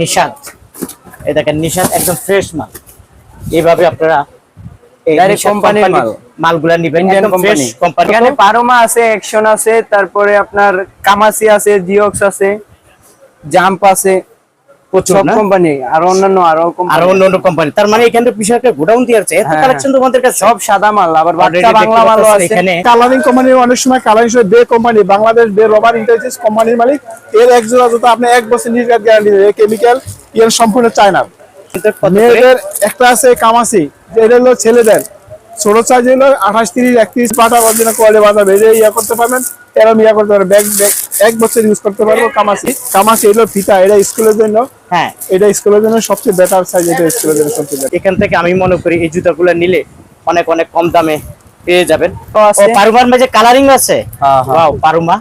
নিশাদ এই দেখেন নিশাদ একদম ফ্রেশ মাল। এইভাবে আপনারা। মালগুলা নিবেন এখানে পারোমা আছে অ্যাকশন আছে তারপরে আপনার কামাসি আছে জিওক্স আছে জাম্প আছে। সব কোম্পানি আর অন্যান্য আরও আর কোম্পানি অন্য অন্য কোম্পানি তার মানে এখানে বিষয় একটা গোডাউন দিয়ে আছে এত কালেকশন তোমাদের কাছে? সব সাদা মাল আবার বাচ্চা বাংলা মালও আছে। এখানে। কালারিং কোম্পানির অনেক সময় কালারিং হিসেবে বে কোম্পানি বাংলাদেশ বে রবার ইন্টারচেস কোম্পানির মালিক এর এক জোড়া জুতো আপনি এক বছর নির্গাত গ্যারান্টি দেবে কেমিক্যাল এর সম্পূর্ণ চায়নার কত করে? মেয়েদের একটা আছে কামাসি হলো ছেলেদের। ছোট সাইজ হলো আঠাশ তিরিশ একত্রিশ পাটা কোয়ালিটি বাজাবে। ইয়া করতে পারবেন এরম ইয়া করতে পারবেন ব্যাগ ব্যাগ। এক বছর ইউজ করতে পারব কামাসি। কামাসি এগুলো ফিতা এটা স্কুলের জন্য। হ্যাঁ। এটা স্কুলের জন্য সবচেয়ে বেটার সাইজ এটা স্কুলের জন্য সবচেয়ে better। এখান থেকে আমি মনে করি এই জুতাগুলো নিলে অনেক অনেক কম দামে পেয়ে যাবেন। ও পারুমার মাঝে কালারিং আছে? হ্যাঁ, হ্যাঁ। ওয়াও পারুমা।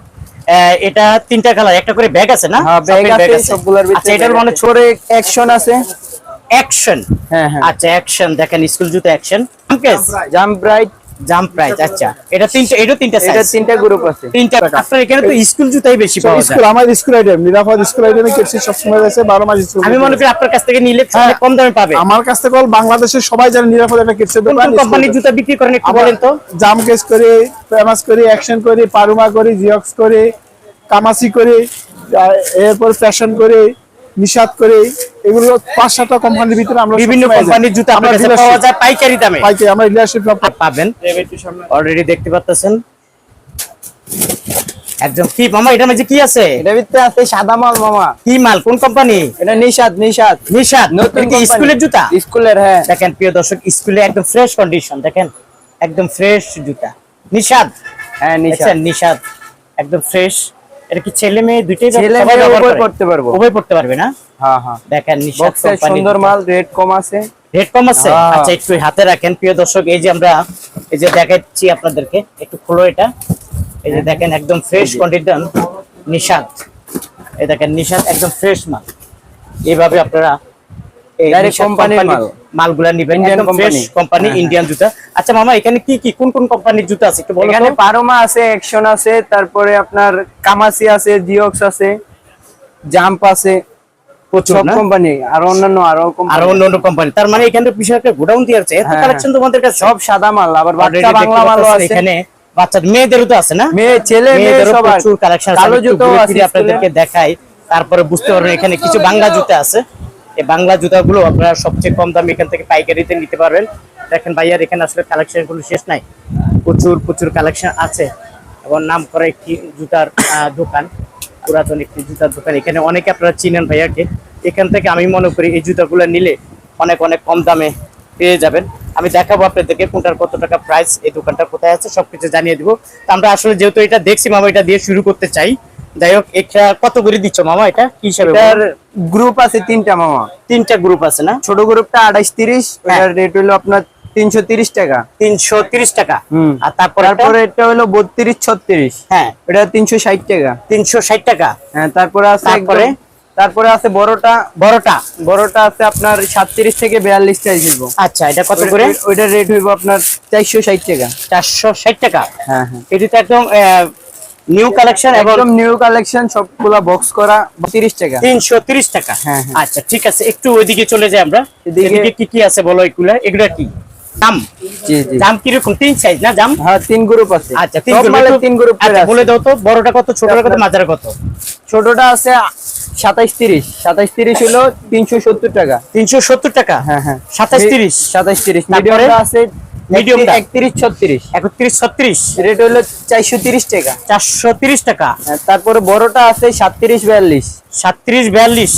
এটা তিনটা কালার একটা করে ব্যাগ আছে না? হ্যাঁ ব্যাগ সবগুলোর আছে সবগুলোর আচ্ছা ভিতরে এটার মানে ছোট অ্যাকশন আছে। অ্যাকশন হ্যাঁ হ্যাঁ। আচ্ছা অ্যাকশন দেখেন স্কুল জুতো action jump bright jump price আচ্ছা। এটা তিনটা এটা তিনটা এটা তিনটা গ্রুপ আছে। তিনটা আপনার এখানে তো স্কুল জুতাই বেশি পাওয়া যায়। স্কুল আমার স্কুল আইটেম নিরাপদ স্কুল আইটেমে কেপসি সবসময় আছে বারো মাস স্কুল আমি মনে করি আপনার কাছ থেকে নিলে কম দামে পাবে। আমার কাছ থেকে বল বাংলাদেশের সবাই জানে নিরাপদ একটা কেপসি কোন কোন কোম্পানির জুতা বিক্রি করেন একটু বলেন তো। জাম কেস করি ফেমাস করি অ্যাকশন করি পারুমা করি জিওক্স করি কামাসি করি এরপর ফ্যাশন করি নিষাদ করি এগুলো পাঁচ সাতটা কোম্পানির ভিতরে আমরা বিভিন্ন কোম্পানির জুতা আমরা কাছে পাওয়া যায় পাইকারি দামে। পাইকে আমরা ডিলারশিপ পাবেন। অলরেডি দেখতে পাচ্ছেন। একদম কি মামা এটার মধ্যে কি আছে? এটা ভিতরে আছে সাদা মাল মামা। কি মাল? কোন কোম্পানি এটা নিশাদ নিশাদ নিশাদ নতুন কি স্কুলের জুতা? স্কুলের হ্যাঁ। দেখেন প্রিয় দর্শক স্কুলে একদম ফ্রেশ কন্ডিশন দেখেন। একদম ফ্রেশ জুতা। নিশাদ হ্যাঁ নিশাদ দেখছেন? নিশাদ একদম ফ্রেশ এটা কি ছেলে মেয়ে দুইটাই ছেলে মেয়ে উভয় পড়তে পারব। উভয় পড়তে পারবে না? হ্যাঁ হ্যাঁ। দেখেন নিশাদ সুন্দর মাল রেট কম আছে। রেট কম আছে? হ্যাঁ। আচ্ছা একটু হাতে রাখেন। প্রিয় দর্শক এই যে আমরা এই যে দেখাচ্ছি আপনাদেরকে একটু খোলো এটা। এই যে দেখেন একদম ফ্রেশ কন্ডিশন নিশাদ এই দেখেন নিশাদ একদম ফ্রেশ মাল। এইভাবে আপনারা এই company- মাল। মালগুলা নিবেন। কোম্পানি হ্যাঁ, ইন্ডিয়ান জুতা। আচ্ছা মামা এখানে কি কি কোন কোন কোম্পানির জুতা আছে একটু বলো এখানে পারোমা আছে অ্যাকশন আছে তারপরে আপনার কামাসি আছে জিওক্স আছে জাম্প আছে প্রচুর কোম্পানি আর অন্যান্য আরও আর কোম্পানি অন্য অন্য কোম্পানি তার মানে এখানে একটা গোডাউন দিয়ে আছে। এত হ্যাঁ, কালেকশন তোমাদের কাছে? সব সাদা মাল আবার বাচ্চা বাংলা মালও আছে। এখানে বাচ্চা মেয়েদেরও তো আছে না? মেয়ে ছেলে মেয়ে মেয়েদেরও প্রচুর কালেকশন আছে কালো জুতো আছে আপনাদেরকে দেখাই তারপরে বুঝতে পারবেন এখানে কিছু বাংলা জুতা আছে। এই বাংলা জুতাগুলো আপনারা সবচেয়ে কম দামে এখান থেকে পাইকারিতে নিতে পারবেন। দেখেন ভাইয়ার এখানে আসলে কালেকশনগুলো শেষ নাই। প্রচুর প্রচুর কালেকশন আছে। এবং নাম করা একটি জুতার দোকান, পুরাতন একটি জুতার দোকান। এখানে অনেকে আপনারা চিনেন ভাইয়াকে। এখান থেকে আমি মনে করি এই জুতাগুলো নিলে অনেক অনেক কম দামে পেয়ে যাবেন। আমি দেখাবো আপনাদেরকে কোনটার কত টাকা প্রাইস এই দোকানটা কোথায় আছে, সবকিছু জানিয়ে দিব। তো আমরা আসলে যেহেতু এটা দেখছি, মামা, এটা দিয়ে শুরু করতে চাই। যাই হোক এটা কত করে দিচ্ছ মামা? এটা কি হিসাবে এটার গ্রুপ আছে তিনটা মামা। তিনটা গ্রুপ আছে না? ছোট গ্রুপটা আঠাইশ তিরিশ হ্যাঁ। ওটার রেট হলো আপনার তিনশো তিরিশ টাকা। তিনশো তিরিশ টাকা। আর তারপর তারপরে এটা হলো বত্রিশ ছত্রিশ। হ্যাঁ। এটা তিনশো ষাট টাকা। তিনশো ষাট টাকা। হ্যাঁ তারপরে আছে তারপরে? তারপরে আছে বড়টা। বড়টা? বড়টা আছে আপনার সাতত্রিশ থেকে বিয়াল্লিশ সাইজ হইব। আচ্ছা এটা কত করে? ওইটার রেট হইব আপনার চারশো ষাট টাকা। চারশো ষাট টাকা। হ্যাঁ হ্যাঁ। এটি তো একদম নিউ কালেকশন একদম নিউ কালেকশন সবগুলা বক্স করা তিরিশ টাকা। তিনশো তিরিশ টাকা? হ্যাঁ, হ্যাঁ। আচ্ছা ঠিক আছে একটু ওইদিকে চলে যাই আমরা। এদিকে- কি কি আছে বলো এগুলা? এগুলা কি? দাম? জি জি। দাম কীরকম? তিন সাইজ না দাম? হ্যাঁ তিন গ্রুপ আছে। আচ্ছা তিন group, তিন গ্রুপ আচ্ছা, বলে দাও তো বড়টা কত ছোটটা কত মাঝারে কত? ছোটটা আছে সাতাইশ তিরিশ। সাতাইশ তিরিশ হলো তিনশো সত্তর টাকা। তিনশো সত্তর টাকা? হ্যাঁ হ্যাঁ। সাতাশ তিরিশ? সাতাইশ তিরিশ। তারপরে? মিডিয়ামটা আছে Medium টা? একত্রিশ ছত্রিশ। একত্রিশ রেট হলো চারশো তিরিশ টাকা। হ্যাঁ, তারপরে বড়টা আছে সাতত্রিশ বিয়াল্লিশ। সাতত্রিশ বিয়াল্লিশ।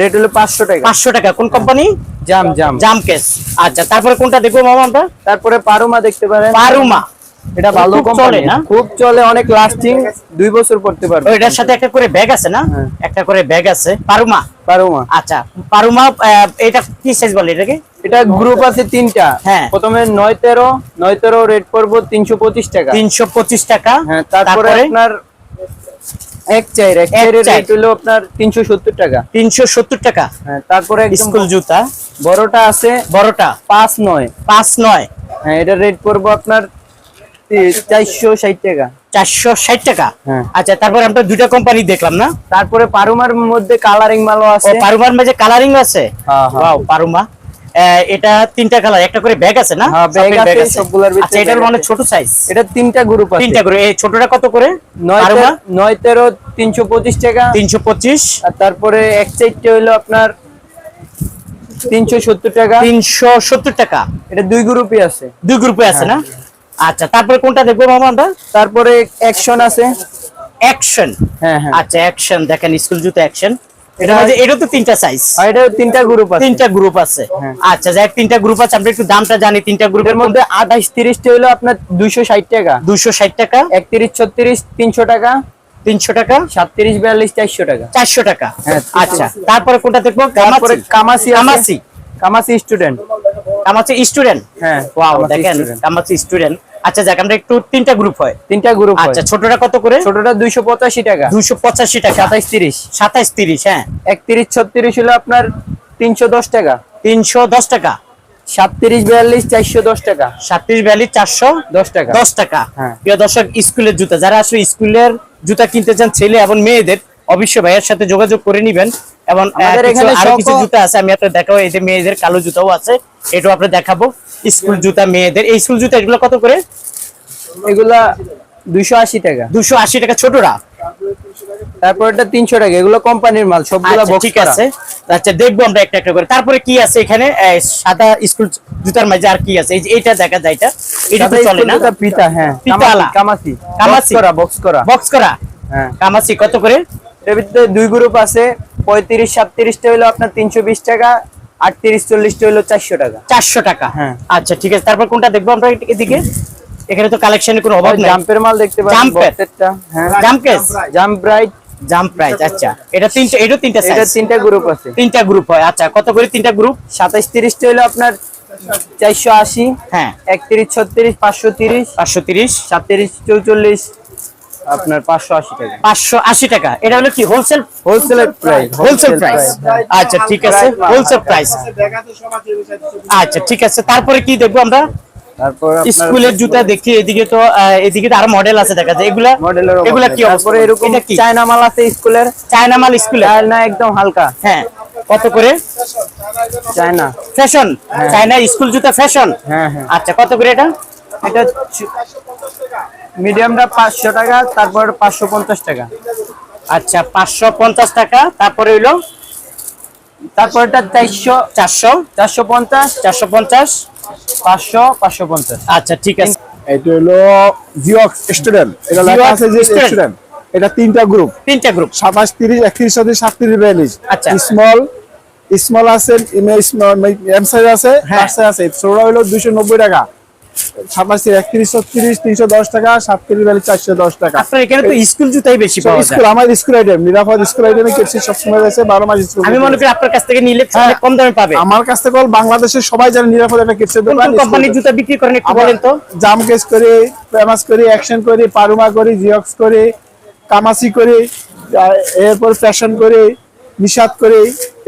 রেট হলো পাঁচশো টাকা। পাঁচশো টাকা। কোন কোম্পানি জাম জাম। জাম কেস। আচ্ছা তারপরে কোনটা দেখব মামা আমরা? তারপরে পারুমা দেখতে পারেন। পারুমা। এটা ভালো চলে না? খুব চলে অনেক লাস্টিং দুই বছর পড়তে পারবে। ওইটার সাথে একটা করে ব্যাগ আছে না? হ্যাঁ। একটা করে ব্যাগ আছে। পারুমা পারুমা আচ্ছা পারুমা এটা কি সাইজ বলে এটাকে? এটা গ্রুপ আছে তিনটা। হ্যাঁ। প্রথমে নয় তেরো নয় তেরো রেট পড়ব তিনশো পঁচিশ টাকা। তিনশো পঁচিশ টাকা। হ্যাঁ তারপরে আপনার এক চাইরের রেট হলো আপনার তিনশো সত্তর টাকা। তিনশো সত্তর টাকা। হ্যাঁ তারপরে স্কুল জুতা। বড়টা আছে বড়টা? পাঁচ নয়। পাঁচ নয়। হ্যাঁ এটার রেট পড়ব আপনার চারশো ষাট টাকা। চারশো ষাট টাকা? হ্যাঁ। আচ্ছা তারপরে আমরা দুইটা কোম্পানি দেখলাম না? তারপরে পারুমার মধ্যে কালারিং মালও আছে। পারুমার মাঝে কালারিং আছে? হ্যাঁ, হ্যাঁ। ওয়াও পারুমা। এটা তিনটা কালার একটা করে ব্যাগ আছে না? আছে, সবগুলোর ভিতরে আচ্ছা এটার মানে ছোট সাইজ এটা তিনটা গ্রুপ আছে। তিনটা করে এই ছোটটা কত করে? নয় পারুমা? তেরো- নয় তেরো তিনশো পঁচিশ টাকা। তিনশো পঁচিশ। আর তারপরে এক সাইডটা হলো আপনার তিনশো সত্তর টাকা। তিনশো সত্তর টাকা। এটা দুই গ্রুপই আছে। দুই গ্রুপে আছে না। আচ্ছা তারপরে কোনটা দেখব মামা আমরা? তারপরে অ্যাকশন আছে। অ্যাকশন হ্যাঁ হ্যাঁ। আচ্ছা অ্যাকশন দেখেন স্কুল জুতো অ্যাকশন এটা তো তিনটা সাইজ আর এটা তিনটা গ্রুপ আছে। তিনটা গ্রুপ আছে। হ্যাঁ। আচ্ছা তিনটা গ্রুপ আছে আমরা একটু দামটা জানি। তিনটা গ্রুপের মধ্যে হলো আপনার টাকা। দুশো ষাট টাকা। একত্রিশ ছত্রিশ তিনশো টাকা। তিনশো টাকা। সাতত্রিশ বিয়াল্লিশ চারশো টাকা। চারশো টাকা। হ্যাঁ, আচ্ছা তারপরে কোনটা দেখব? তারপরে কামাসি। কামাসি কামাসি স্টুডেন্ট কামাসি স্টুডেন্ট হ্যাঁ ওয়াও দেখেন। কামাসি স্টুডেন্ট আচ্ছা যাক আমরা একটু তিনটা গ্রুপ হয়। তিনটা গ্রুপ আচ্ছা ছোটটা কত করে? ছোটটা দুইশো পঁচাশি টাকা। দুশো পঁচাশি টাকা। সাতাইশ তিরিশ। সাতাইশ তিরিশ হ্যাঁ। একত্রিশ ছত্রিশ হলো আপনার তিনশো দশ টাকা। তিনশো দশ টাকা। সাতত্রিশ বিয়াল্লিশ চারশো দশ টাকা। টাকা। হ্যাঁ। প্রিয় দর্শক স্কুলের জুতা। যারা আসলে স্কুলের জুতা কিনতে চান ছেলে এবং মেয়েদের অবশ্যই ভাইয়ের সাথে যোগাযোগ করে নিবেন। এবং আমাদের এখানে আরও কিছু জুতা আছে আমি আপনার দেখাবো। এই যে মেয়েদের কালো জুতাও আছে। এটাও আপনার দেখাবো। স্কুল জুতা মেয়েদের। এই স্কুল জুতা এগুলো কত করে? এগুলা দুইশো আশি টাকা। দুশো আশি টাকা ছোটরা? তারপর এটা তিনশো টাকা। এগুলো কোম্পানির মাল সবগুলা আচ্ছা, বক্স ঠিক আছে। আচ্ছা দেখব আমরা একটা একটা করে। তারপরে কি আছে এখানে? সাদা স্কুল জুতার মাঝে আর কি আছে? এই যে এইটা দেখা যায় এটা। এটা তো চলে না? পিতা হ্যাঁ। পিতালা। কামাসি কামাসি। কামাসি। করা বক্স করা। বক্স করা? হ্যাঁ। কামাসি কত করে? এর ভিতরে দুই গ্রুপ আছে। পঁয়ত্রিশ সাতত্রিশটা হলো আপনার তিনশো বিশ টাকা। আটত্রিশ চল্লিশটা হলো চারশো টাকা। চারশো টাকা? হ্যাঁ। আচ্ছা ঠিক আছে। তারপর কোনটা দেখব আমরা এদিকে? এখানে তো কালেকশনের কোনো অভাব নেই। জাম্পের মাল দেখতে পাচ্ছেন জাম্পের? হ্যাঁ। জাম্প কেস জাম্প প্রাইস আচ্ছা। এটা তিনটা এটা তিনটা এটা তিনটা গ্রুপ আছে। তিনটা গ্রুপ হয় আচ্ছা। কত করে তিনটা গ্রুপ সাতাইশ তিরিশটা হলো আপনার চারশো আশি হ্যাঁ। একত্রিশ ছত্রিশ পাঁচশো তিরিশ পাঁচশো তিরিশ। সাতত্রিশ চৌচল্লিশ আপনার পাঁচশো আশি টাকা। পাঁচশো আশি টাকা। এটা হলো কি? হোলসেল হোলসেলের প্রাইস হোলসেল প্রাইস আচ্ছা ঠিক আছে। হোলসেল প্রাইস আচ্ছা ঠিক আছে। তারপরে কি দেখব আমরা? তারপর স্কুলের জুতা দেখি। এদিকে তো এদিকে তো আরও মডেল আছে দেখা যায়। এগুলা মডেলের এগুলা কি তারপরে এরকম চায়না মাল আছে স্কুলের। চায়না মাল স্কুলে চায়না একদম হালকা। হ্যাঁ। কত করে? চায়না। ফ্যাশন চায়না স্কুল জুতা ফ্যাশন হ্যাঁ হ্যাঁ। আচ্ছা কত করে এটা? এটা মিডিয়ামটা পাঁচশো টাকা তারপর পাঁচশো পঞ্চাশ টাকা। আচ্ছা পাঁচশো পঞ্চাশ টাকা তারপরে হইল? তারপর এটা চারশো চারশো? চারশো পঞ্চাশ। চারশো পঞ্চাশ? পাঁচশো পাঁচশো পঞ্চাশ। আচ্ছা ঠিক আছে। এটা হলো জিওক্স স্টুডেন্ট এটা লেখা আছে যে স্টুডেন্ট এটা তিনটা গ্রুপ তিনটা গ্রুপ সাতাশ তিরিশ একত্রিশ সাতত্রিশ সাতত্রিশ বিয়াল্লিশ। আচ্ছা। স্মল স্মল আছে এম সাইজ আছে হ্যাঁ। সাইজ আছে। ছোট হলো দুইশো নব্বই টাকা। সাতাশ একত্রিশ ছত্রিশ তিনশো দশ টাকা সাতত্রিশ বিয়াল্লিশ চারশো দশ টাকা। আপনার এখানে তো স্কুল জুতাই বেশি স্কুল আমার স্কুল আইটেম নিরাপদ স্কুল আইটেমে কেটছি সবসময় আছে বারো মাস স্কুল আমি মনে করি আপনার কাছ থেকে নিলে কম দামে পাবে। আমার কাছ থেকে বাংলাদেশের সবাই জানে নিরাপদ একটা কোম্পানির জুতা বিক্রি করেন একটু বলেন তো। জাম কেস করি ফেমাস করি অ্যাকশন করি পারুমা করি জিওক্স করি কামাসি করি এরপর ফ্যাশন করি নিষাদ করি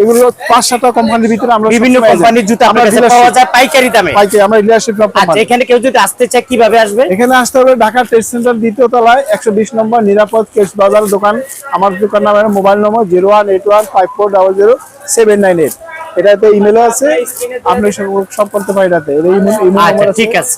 এগুলো পাঁচ সাতটা কোম্পানির ভিতরে আমরা বিভিন্ন কোম্পানির জুতা আমরা কাছে পাওয়া যায় পাইকারি দামে। পাইকারি, আমরা ডিলারশিপ আচ্ছা এখানে কেউ যদি আসতে চায় কীভাবে আসবে? এখানে আসতে হবে ঢাকা ট্রেড সেন্টার দ্বিতীয় তলায় একশো বিশ নম্বর নিরাপদ কেস বাজার দোকান। আমার দোকান নামের mobile number zero one eight one five four double zero seven nine eight. এটাতে ইমেলও আছে। আপনি সব সব করতে পারেন এটাতে। ইমেল আচ্ছা ঠিক আছে।